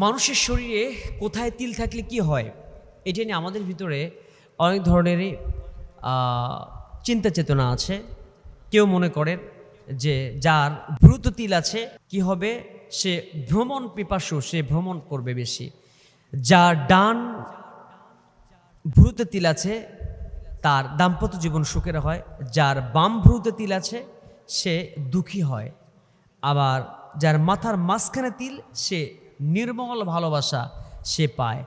মানুষের শরীরে কোথায় তিল থাকলে কি হয়, এটা নিয়ে আমাদের ভিতরে অনেক ধরনেরই চিন্তা চেতনা আছে। কেউ মনে করেন যে যার ভ্রুত তিল আছে, কি হবে? সে ভ্রমণ পিপাসু, সে ভ্রমণ করবে বেশি। যার ডান ভ্রুতে তিল আছে, তার দাম্পত্য জীবন সুখের হয়। যার বাম ভ্রুতে তিল আছে, সে দুঃখী হয়। আবার যার মাথার মাঝখানে তিল, সে নির্মল ভালোবাসা সে পায়।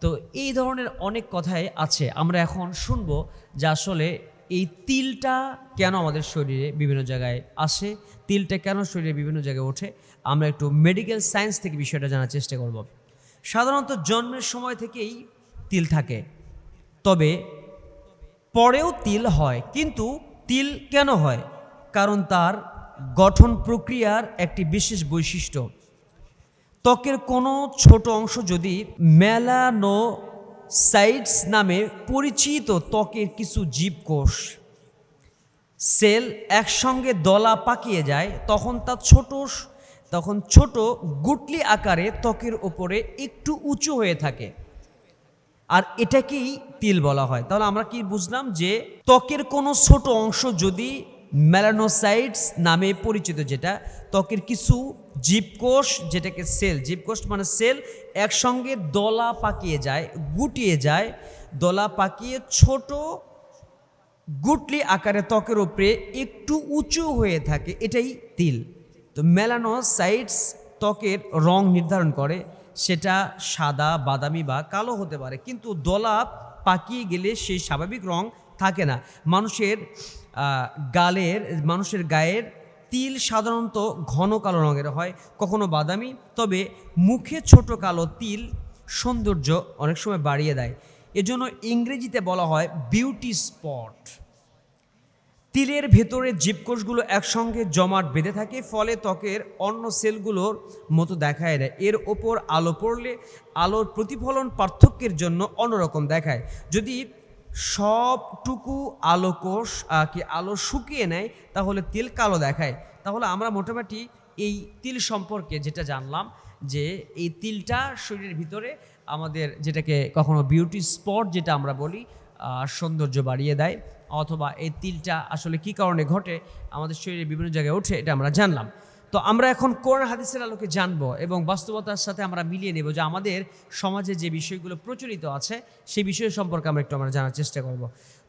তো এই ধরনের অনেক কথাই আছে। আমরা এখন শুনব যে আসলে এই তিলটা কেন আমাদের শরীরে বিভিন্ন জায়গায় আসে, তিলটা কেন শরীরে বিভিন্ন জায়গায় ওঠে? আমরা একটু মেডিকেল সায়েন্স থেকে বিষয়টা জানার চেষ্টা করব। সাধারণত জন্মের সময় থেকেই তিল থাকে। তবে পরেও তিল হয়, কিন্তু তিল কেন হয়? কারণ তার গঠন প্রক্রিয়ার একটি বিশেষ বৈশিষ্ট্য। ত্বকের কোনো ছোট অংশ যদি মেলানো সাইটস নামে পরিচিত ত্বকের কিছু জীবকোষ, সেল একসঙ্গে দলা পাকিয়ে যায়, তখন তা ছোট তখন ছোট গুটলি আকারে ত্বকের ওপরে একটু উঁচু হয়ে থাকে। আর এটাকেই তিল বলা হয়। তাহলে আমরা কি বুঝলাম যে ত্বকের কোনো ছোট অংশ যদি মেলানোসাইটস নামে পরিচিত যেটা, ত্বকের কিছু জীবকোষ যেটাকে সেল, জীবকোষ মানে সেল একসঙ্গে দলা পাকিয়ে যায়, গুটিয়ে যায়, দলা পাকিয়ে ছোট গুটলি আকারে ত্বকের ওপরে একটু উঁচু হয়ে থাকে, এটাই তিল। তো মেলানোসাইটস ত্বকের রং নির্ধারণ করে, সেটা সাদা, বাদামি বা কালো হতে পারে, কিন্তু দলা পাকিয়ে গেলে সেই স্বাভাবিক রং থাকে না। মানুষের গালের, মানুষের গায়ের তিল সাধারণত ঘন কালো রঙের হয়, কখনো বাদামি। তবে মুখে ছোট কালো তিল সৌন্দর্য অনেক সময় বাড়িয়ে দেয়। এজন্য ইংরেজিতে বলা হয় বিউটি স্পট তিলের ভেতরে জীবকোষগুলো একসঙ্গে জমাট বেঁধে থাকে, ফলে ত্বকের অন্য সেলগুলোর মতো দেখায় না। এর ওপর আলো পড়লে আলোর প্রতিফলন পার্থক্যের জন্য অন্যরকম দেখায়। যদি সবটুকু আলোকোষ কি আলো শুকিয়ে নেয়, তাহলে তিল কালো দেখায়। তাহলে আমরা মোটামুটি এই তিল সম্পর্কে যেটা জানলাম, যে এই তিলটা শরীরের ভিতরে আমাদের যেটাকে কখনো বিউটি স্পট যেটা আমরা বলি সৌন্দর্য বাড়িয়ে দেয়, অথবা এই তিলটা আসলে কি কারণে ঘটে, আমাদের শরীরে বিভিন্ন জায়গায় ওঠে, এটা আমরা জানলাম। তো আমরা এখন কোরআন হাদিসের আলোকে জানব এবং বাস্তবতার সাথে আমরা মিলিয়ে নেব যে আমাদের সমাজে যে বিষয়গুলো প্রচলিত আছে, সেই বিষয় সম্পর্কে আমরা একটু আমরা জানার চেষ্টা করব।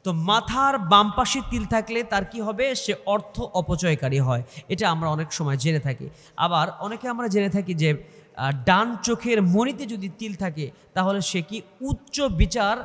তো মাথার বাম পাশে তিল থাকলে তার কি হবে? সে অর্থ অপচয়কারী হয়। এটা আমরা অনেক সময় জেনে থাকি। আবার অনেকে আমরা জেনে থাকি যে ডান চোখের মণিতে যদি তিল থাকে, তাহলে সে কি উচ্চ বিচার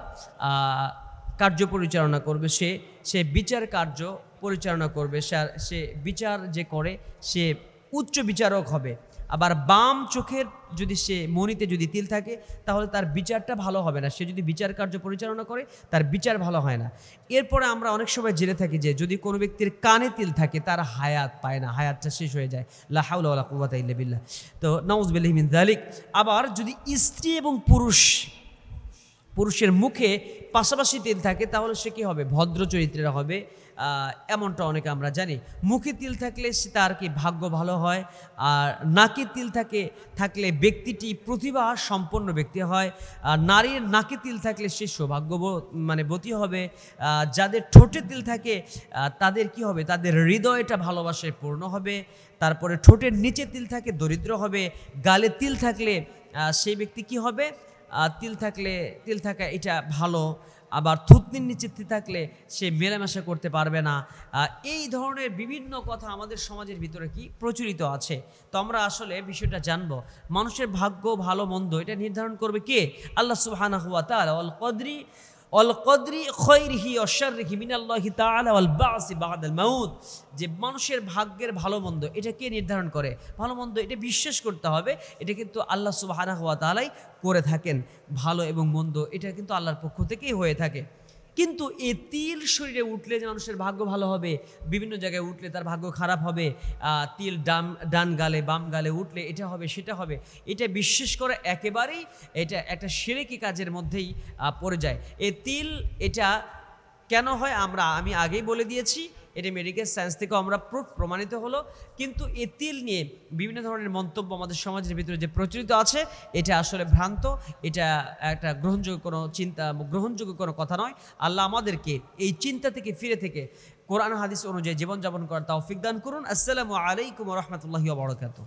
কার্য পরিচালনা করবে? সে সে বিচার কার্য পরিচালনা করবে। সে সে বিচার যে করে, সে উচ্চ বিচারক হবে। আবার বাম চোখের যদি সে মনিতে যদি তিল থাকে, তাহলে তার বিচারটা ভালো হবে না। সে যদি বিচার কার্য পরিচালনা করে, তার বিচার ভালো হয় না। এরপরে আমরা অনেক সময় জেনে থাকি যে, যদি কোনো ব্যক্তির কানে তিল থাকে, তার হায়াত পায় না, হায়াতটা শেষ হয়ে যায়। লাহাউলা কুয়াতা বিল্লাহ। তো নওয়াজ মিন দালিক আবার যদি স্ত্রী এবং পুরুষ পুরুষের মুখে পাশাপাশি তিল থাকে, তাহলে সে কি হবে? ভদ্র চরিত্রের হবে। এমনটা অনেকে আমরা জানি। মুখে তিল থাকলে সে তার কি ভাগ্য ভালো হয়? আর নাকে তিল থাকে, থাকলে ব্যক্তিটি প্রতিভা সম্পন্ন ব্যক্তি হয়। আর নারীর নাকে তিল থাকলে সে সৌভাগ্য মানে বতী হবে। যাদের ঠোঁটে তিল থাকে তাদের কি হবে? তাদের হৃদয়টা ভালোবাসায় পূর্ণ হবে। তারপরে ঠোঁটের নিচে তিল থাকে, দরিদ্র হবে। গালে তিল থাকলে সেই ব্যক্তি কি হবে? তিল থাকলে, তিল থাকা এটা ভালো। আবার থুতনির নিচে তিল থাকলে সে মেলামেশা করতে পারবে না। এই ধরনের বিভিন্ন কথা আমাদের সমাজের ভিতরে কি প্রচলিত আছে? তো আমরা আসলে বিষয়টা জানব। মানুষের ভাগ্য ভালো, মন্দ এটা নির্ধারণ করবে কে? আল্লাহ সুবহানাহু ওয়া তাআলা। অল কদরি অল কদরি খৈরহি অশ্বারহি মিনাল্লাহি তাআলা ওয়াল বাসি যে মানুষের ভাগ্যের ভালো মন্দ, এটা কে নির্ধারণ করে? ভালো মন্দ, এটা বিশ্বাস করতে হবে, এটা কিন্তু আল্লাহ সুবহানাহু ওয়া তাআলাই করে থাকেন। ভালো এবং মন্দ, এটা কিন্তু আল্লাহর পক্ষ থেকেই হয়ে থাকে। কিন্তু এই তিল শরীরে উঠলে যে মানুষের ভাগ্য ভালো হবে, বিভিন্ন জায়গায় উঠলে তার ভাগ্য খারাপ হবে তিল ডাম, ডান গালে, বাম গালে উঠলে এটা হবে, সেটা হবে, এটা বিশ্বাস করে একেবারেই এটা একটা সেরেকি কাজের মধ্যেই পড়ে যায়। এ তিল এটা কেন হয় আমরা, আমি আগেই বলে দিয়েছি এটা মেডিকেল সায়েন্স থেকেও আমরা প্রুফ প্রমাণিত হলো। কিন্তু এ তিল নিয়ে বিভিন্ন ধরনের মন্তব্য আমাদের সমাজের ভিতরে যে প্রচলিত আছে, এটা আসলে ভ্রান্ত, এটা একটা গ্রহণযোগ্য কোনো চিন্তা, গ্রহণযোগ্য কোনো কথা নয়। আল্লাহ আমাদেরকে এই চিন্তা থেকে ফিরে থেকে কোরআন হাদিস অনুযায়ী জীবনযাপন করার তাও দান করুন। আসসালামু আলাইকুম রহমতুল্লাহি বরকাত